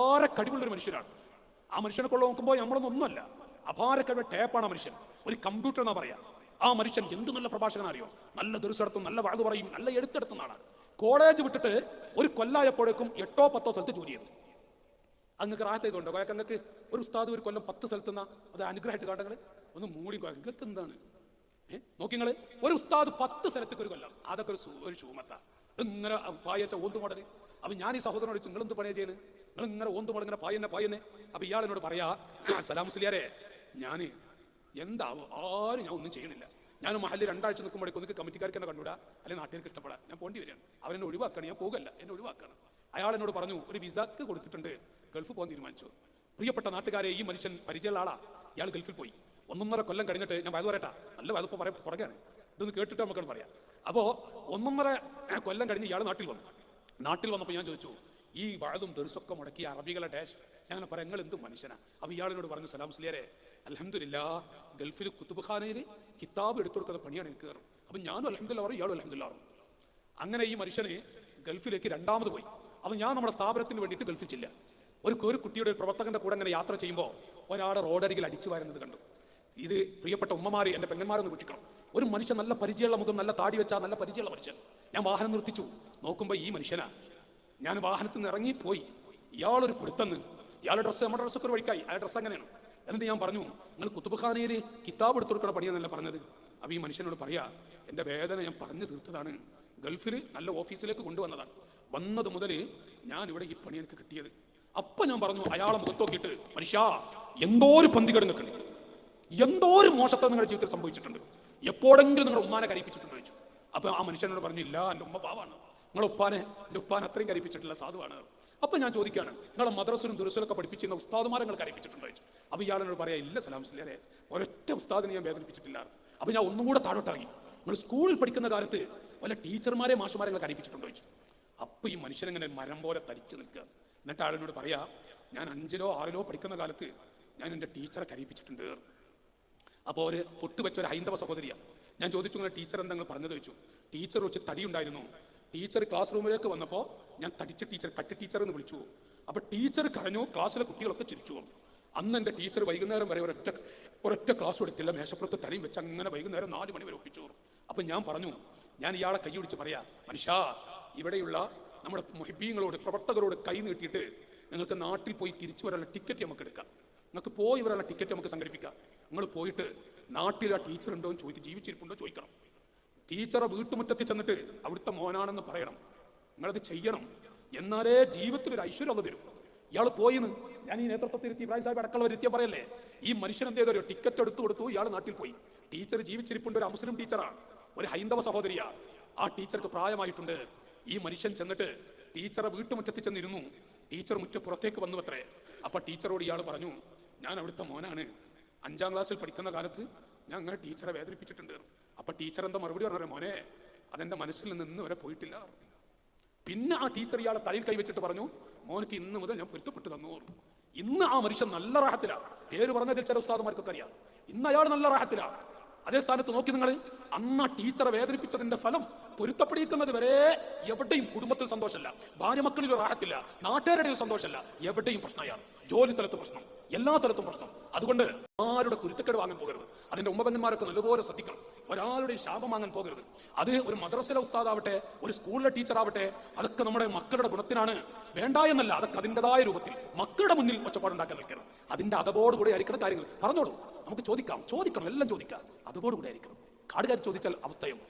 അപാര കഴിവുള്ള ഒരു മനുഷ്യനാണ് ആ മനുഷ്യനെ കൊള്ള നോക്കുമ്പോൾ നമ്മളൊന്നും ഒന്നുമല്ല അപാര കഴിവ് ടേപ്പാണ് മനുഷ്യൻ. ഒരു കമ്പ്യൂട്ടർ എന്നാ പറയാ. ആ മനുഷ്യൻ എന്ത് നല്ല പ്രഭാഷകൻ അറിയോ നല്ല ദൃശ്യടത്തും നല്ല വാഴ പറയും നല്ല എഴുത്തെടുത്തുന്നതാണ് കോളേജ് വിട്ടിട്ട് ഒരു കൊല്ലായപ്പോഴേക്കും എട്ടോ പത്തോ സ്ഥലത്ത് ജോലി ചെയ്തു. അങ്ങക്ക് റാഹത്ത് ചെയ്തുണ്ടോ കോയക്ക് അങ്ങക്ക് ഒരു ഉസ്താദ് ഒരു കൊല്ലം പത്ത് സ്ഥലത്ത് നിന്ന അത് അനുഗ്രഹമായിട്ട് കാട്ടങ്ങൾ ഒന്ന് മൂടി നിങ്ങൾക്ക് എന്താണ്? ഏഹ് നോക്കി ഒരു ഉസ്താദ് പത്ത് സ്ഥലത്തേക്ക് ഒരു കൊല്ലം. അതൊക്കെ ഒരു ഒരു ചൂമത്ത. ഇങ്ങനെ പായച്ച ഓന്തുമോടന് അപ്പൊ ഞാൻ ഈ സഹോദരനോട് നിങ്ങൾ എന്ത് പണിയാ ചെയ്യുന്നത് ഇങ്ങനെ ഓന്തു ഇങ്ങനെ പായന്നെ പായന്നെ. അപ്പൊ ഇയാൾ എന്നോട് പറയാ സലാം മുസ്ലിയാരെ ഞാൻ എന്താവും ആരും ഞാൻ ഒന്നും ചെയ്യണില്ല. ഞാൻ മഹലിൽ രണ്ടാഴ്ച നിൽക്കുമ്പോഴേക്കും ഒന്നിക്ക് കമ്മിറ്റിക്കാർക്ക് എന്നെ കണ്ടുവിടാ. അല്ലെങ്കിൽ നാട്ടുകാർക്ക് ഇഷ്ടപ്പെടാ. ഞാൻ പോണ്ടി വരികയാണ്. അവരെന്നെ ഒഴിവാക്കണം. ഞാൻ പോകല്ല. എന്നെ ഒഴിവാക്കണം. അയാൾ എന്നോട് പറഞ്ഞു ഒരു വിസക്ക് കൊടുത്തിട്ടുണ്ട്. ഗൾഫ് പോകാൻ തീരുമാനിച്ചു. പ്രിയപ്പെട്ട നാട്ടുകാരെ ഈ മനുഷ്യൻ പരിചയമുള്ള ആളാ. ഇയാൾ ഗൾഫിൽ പോയി. ഒന്നൊന്നര കൊല്ലം കഴിഞ്ഞിട്ട് ഞാൻ വയത് പറയട്ടാ. നല്ല വയതിപ്പോ പറയാൻ പുറകെയാണ് ഇതൊന്ന് കേട്ടിട്ട് നമുക്കാണ് പറയാം. അപ്പോ ഒന്നൊന്നര കൊല്ലം കഴിഞ്ഞ് ഇയാൾ നാട്ടിൽ വന്നു. നാട്ടിൽ വന്നപ്പോൾ ഞാൻ ചോദിച്ചു ഈ വഴതും തെറിസൊക്കെ മുടക്കിയ അറബികളെ ഡാഷ് ഞാൻ പറയാം നിങ്ങൾ എന്ത് മനുഷ്യനാ? അപ്പൊ ഇയാളിനോട് പറഞ്ഞു സലാം സ്ലിയരെ അലഹമില്ല ഗൾഫിൽ കുത്തുബ്ഖാനയിൽ കിതാബ് എടുത്തു കൊടുക്കുന്ന പണിയാണ് എനിക്ക് കയറും അപ്പൊ ഞാനും അലഹമില്ല പറയും ഇയാളും അലഹമില്ല പറയും. അങ്ങനെ ഈ മനുഷ്യന് ഗൾഫിലേക്ക് രണ്ടാമത് പോയി. അപ്പൊ ഞാൻ നമ്മുടെ സ്ഥാപനത്തിന് വേണ്ടിയിട്ട് ഗൾഫിൽ ചെല്ല ഒരു ഒരു കുട്ടിയുടെ ഒരു പ്രവർത്തകന്റെ കൂടെ അങ്ങനെ യാത്ര ചെയ്യുമ്പോൾ ഒരാളെ റോഡരികിൽ അടിച്ചു വരുന്നത് കണ്ടു. ഇത് പ്രിയപ്പെട്ട ഉമ്മമാര് എന്റെ പെങ്ങന്മാരൊന്ന് കുട്ടിക്കണം. ഒരു മനുഷ്യൻ നല്ല പരിചയമുള്ള മുഖം നല്ല താടി വെച്ചാൽ നല്ല പരിചയമുള്ള മനുഷ്യൻ. ഞാൻ വാഹനം നിർത്തിച്ചു. നോക്കുമ്പോൾ ഈ മനുഷ്യനാ ഞാൻ വാഹനത്തിൽ നിന്ന് ഇറങ്ങി പോയി. ഇയാളൊരു പിടുത്തന്ന് ഇയാളുടെ ഡ്രസ്സ് നമ്മുടെ ഡ്രസ്സൊക്കെ ഒരു വഴിക്കായി. അയാളുടെ ഡ്രസ്സ് അങ്ങനെയാണ്. എന്നിട്ട് ഞാൻ പറഞ്ഞു നിങ്ങൾ കുത്തുബുഖാനയിൽ കിതാബ് എടുത്തുകൊടുക്കണ കൊടുക്കുന്ന പണിയെന്നല്ല പറഞ്ഞത്? അപ്പം ഈ മനുഷ്യനോട് പറയാ എന്റെ വേദന ഞാൻ പറഞ്ഞു തീർത്തതാണ്. ഗൾഫിൽ നല്ല ഓഫീസിലേക്ക് കൊണ്ടുവന്നതാണ്. വന്നത് മുതൽ ഞാൻ ഇവിടെ ഈ പണി എനിക്ക് കിട്ടിയത്. അപ്പം ഞാൻ പറഞ്ഞു അയാളെ മുഖത്ത് നോക്കിയിട്ട് മനുഷ്യ എന്തോ ഒരു പന്തികേട് നിൽക്കുന്നുണ്ട് എന്തോ ഒരു മോശത്തെ നിങ്ങളുടെ ജീവിതത്തിൽ സംഭവിച്ചിട്ടുണ്ട്. എപ്പോഴെങ്കിലും നിങ്ങളുടെ ഉമ്മാനെ കരയിപ്പിച്ചിട്ടുണ്ടോ ചോദിച്ചു. അപ്പം ആ മനുഷ്യനോട് പറഞ്ഞില്ല എന്റെ ഉമ്മ പാവാണ്. നിങ്ങളുടെ ഉപ്പാനെ എന്റെ ഉപ്പാൻ അത്രയും കരയിപ്പിച്ചിട്ടില്ല സാധുവാണ്. അപ്പൊ ഞാൻ ചോദിക്കുകയാണ് നിങ്ങളെ മദ്രസിലും ദുരസിലൊക്കെ പഠിപ്പിച്ചിരുന്ന ഉസ്താദുമാരെ നിങ്ങൾ കരയിപ്പിച്ചിട്ടുണ്ടോ ചോദിച്ചു. അപ്പൊ ഇയാളെന്നോട് പറയാ ഇല്ല സലാം സില്ലേ ഒരൊറ്റ ഉസ്താദിനെ ഞാൻ വേദനിപ്പിച്ചിട്ടില്ല. അപ്പൊ ഞാൻ ഒന്നും കൂടെ താഴോട്ടിറങ്ങി നിങ്ങൾ സ്കൂളിൽ പഠിക്കുന്ന കാലത്ത് വല്ല ടീച്ചർമാരെ മാഷുമാരെ നിങ്ങൾ കരയിപ്പിച്ചിട്ടുണ്ടോ ചോദിച്ചു. അപ്പൊ ഈ മനുഷ്യനെങ്ങനെ മരം പോലെ തരിച്ചു നിൽക്കുക. എന്നിട്ട് ആളിനോട് പറയാ ഞാൻ അഞ്ചിലോ ആറിലോ പഠിക്കുന്ന കാലത്ത് ഞാൻ എന്റെ ടീച്ചറെ കരയിപ്പിച്ചിട്ടുണ്ട്. അപ്പോൾ ഒരു പൊട്ടുവെച്ച ഒരു ഹൈന്ദവ സഹോദരിയാണ് ഞാൻ ചോദിച്ചു ഇങ്ങനെ ടീച്ചർ എന്താ പറഞ്ഞത് വെച്ചു ടീച്ചർ വെച്ച് തടി ഉണ്ടായിരുന്നു. ടീച്ചർ ക്ലാസ് റൂമിലേക്ക് വന്നപ്പോൾ ഞാൻ തടിച്ച ടീച്ചർ കട്ടി ടീച്ചർ എന്ന് വിളിച്ചു. അപ്പോൾ ടീച്ചർ കരഞ്ഞു ക്ലാസ്സിലെ കുട്ടികളൊക്കെ ചിരിച്ചു. അന്ന് എന്റെ ടീച്ചർ വൈകുന്നേരം വരെ ഒരൊറ്റ ഒരൊറ്റ ക്ലാസ് എടുത്തില്ല. മേശപ്പുറത്ത് തലയും വെച്ച് അങ്ങനെ വൈകുന്നേരം നാല് മണി വരെ ഒപ്പിച്ചു. അപ്പം ഞാൻ പറഞ്ഞു ഞാൻ ഇയാളെ കൈ പിടിച്ച് പറയാം മനുഷ്യ ഇവിടെയുള്ള നമ്മുടെ മുഹിബീങ്ങളോട് പ്രവർത്തകരോട് കൈ നീട്ടിയിട്ട് നിങ്ങൾക്ക് നാട്ടിൽ പോയി തിരിച്ചു വരാനുള്ള ടിക്കറ്റ് നമുക്ക് എടുക്കാം. നിങ്ങൾക്ക് പോയി വരാനുള്ള ടിക്കറ്റ് നമുക്ക് സംഘടിപ്പിക്കാം. നിങ്ങൾ പോയിട്ട് നാട്ടിൽ ആ ടീച്ചർ ഉണ്ടോ എന്ന് ചോദിക്കും ജീവിച്ചിരിപ്പുണ്ടോ ചോദിക്കണം. ടീച്ചറെ വീട്ടുമുറ്റത്തിൽ ചെന്നിട്ട് അവിടുത്തെ മോനാണെന്ന് പറയണം. നിങ്ങളത് ചെയ്യണം. എന്നാലേ ജീവിതത്തിൽ ഒരു ഐശ്വര്യം അത് തരും. ഇയാൾ പോയിന്ന്. ഞാൻ ഈ നേതൃത്വത്തിൽ ഇരുത്തി ഇബ്രാഹിം സാഹിബ് അടക്കള വരുത്തിയ പറയല്ലേ? ഈ മനുഷ്യൻ എന്ത് ചെയ്തൊരു ടിക്കറ്റ് എടുത്തു കൊടുത്തു. ഇയാൾ നാട്ടിൽ പോയി. ടീച്ചർ ജീവിച്ചിരിപ്പുണ്ട്. ഒരു മുസ്ലിം ടീച്ചറാണ് ഒരു ഹൈന്ദവ സഹോദരിയാ. ആ ടീച്ചർക്ക് പ്രായമായിട്ടുണ്ട്. ഈ മനുഷ്യൻ ചെന്നിട്ട് ടീച്ചറെ വീട്ടുമുറ്റത്തിൽ ചെന്നിരുന്നു. ടീച്ചർ മുറ്റ പുറത്തേക്ക് വന്നു അത്രേ അപ്പൊ ടീച്ചറോട് ഇയാൾ പറഞ്ഞു ഞാൻ അവിടുത്തെ മോനാണ്. അഞ്ചാം ക്ലാസ്സിൽ പഠിക്കുന്ന കാലത്ത് ഞാൻ അങ്ങനെ ടീച്ചറെ വേദനിപ്പിച്ചിട്ടുണ്ട്. അപ്പൊ ടീച്ചർ എന്താ മറുപടി പറഞ്ഞ മോനെ അതെന്റെ മനസ്സിൽ നിന്ന് ഇന്ന് വരെ പോയിട്ടില്ല. പിന്നെ ആ ടീച്ചർ ഇയാളെ തലയിൽ കൈവച്ചിട്ട് പറഞ്ഞു മോനക്ക് ഇന്ന് മുതൽ ഞാൻ പൊരുത്തപ്പെട്ടു തന്നു. ഇന്ന് ആ മനുഷ്യൻ നല്ല റാഹത്തിലാണ് പേര് പറഞ്ഞതിൽ ചില ഉസ്താദുമാർക്കൊക്കെ അറിയാം. ഇന്ന് അയാൾ നല്ല റാഹത്തിലാണ് അതേ സ്ഥാനത്ത് നോക്കി നിങ്ങൾ അന്ന് ആ ടീച്ചറെ വേദനിപ്പിച്ചതിന്റെ ഫലം പൊരുത്തപ്പെടിക്കുന്നത് വരെ എവിടെയും കുടുംബത്തിൽ സന്തോഷമല്ല. ഭാര്യ മക്കളിൽ റാഹത്തില്ല. നാട്ടുകാരുടെ സന്തോഷമല്ല. എവിടെയും പ്രശ്നമാണ് ജോലി സ്ഥലത്ത് പ്രശ്നം. എല്ലാ സ്ഥലത്തും പ്രശ്നം. അതുകൊണ്ട് ആരുടെ കുരുത്തക്കേട് വാങ്ങാൻ പോകരുത്. അതിന്റെ ഉമ്മബന്ധന്മാരൊക്കെ നല്ലപോലെ ശ്രദ്ധിക്കണം. ഒരാളുടെ ശാപം വാങ്ങാൻ പോകരുത്. അത് ഒരു മദ്രസയിലെ ഉസ്താദാവട്ടെ ഒരു സ്കൂളിലെ ടീച്ചറാവട്ടെ അതൊക്കെ നമ്മുടെ മക്കളുടെ ഗുണത്തിനാണ്. വേണ്ട എന്നല്ല അതൊക്കെ അതിന്റെതായ രൂപത്തിൽ മക്കളുടെ മുന്നിൽ ഒച്ചപ്പാടുണ്ടാക്കാൻ നിൽക്കണം അതിന്റെ അതോടുകൂടി ആയിരിക്കണം കാര്യങ്ങൾ. പറഞ്ഞോളൂ. നമുക്ക് ചോദിക്കാം. ചോദിക്കണം. എല്ലാം ചോദിക്കാം. അതോടുകൂടി ആയിരിക്കണം. കാടുകാർ ചോദിച്ചാൽ അവസ്ഥയും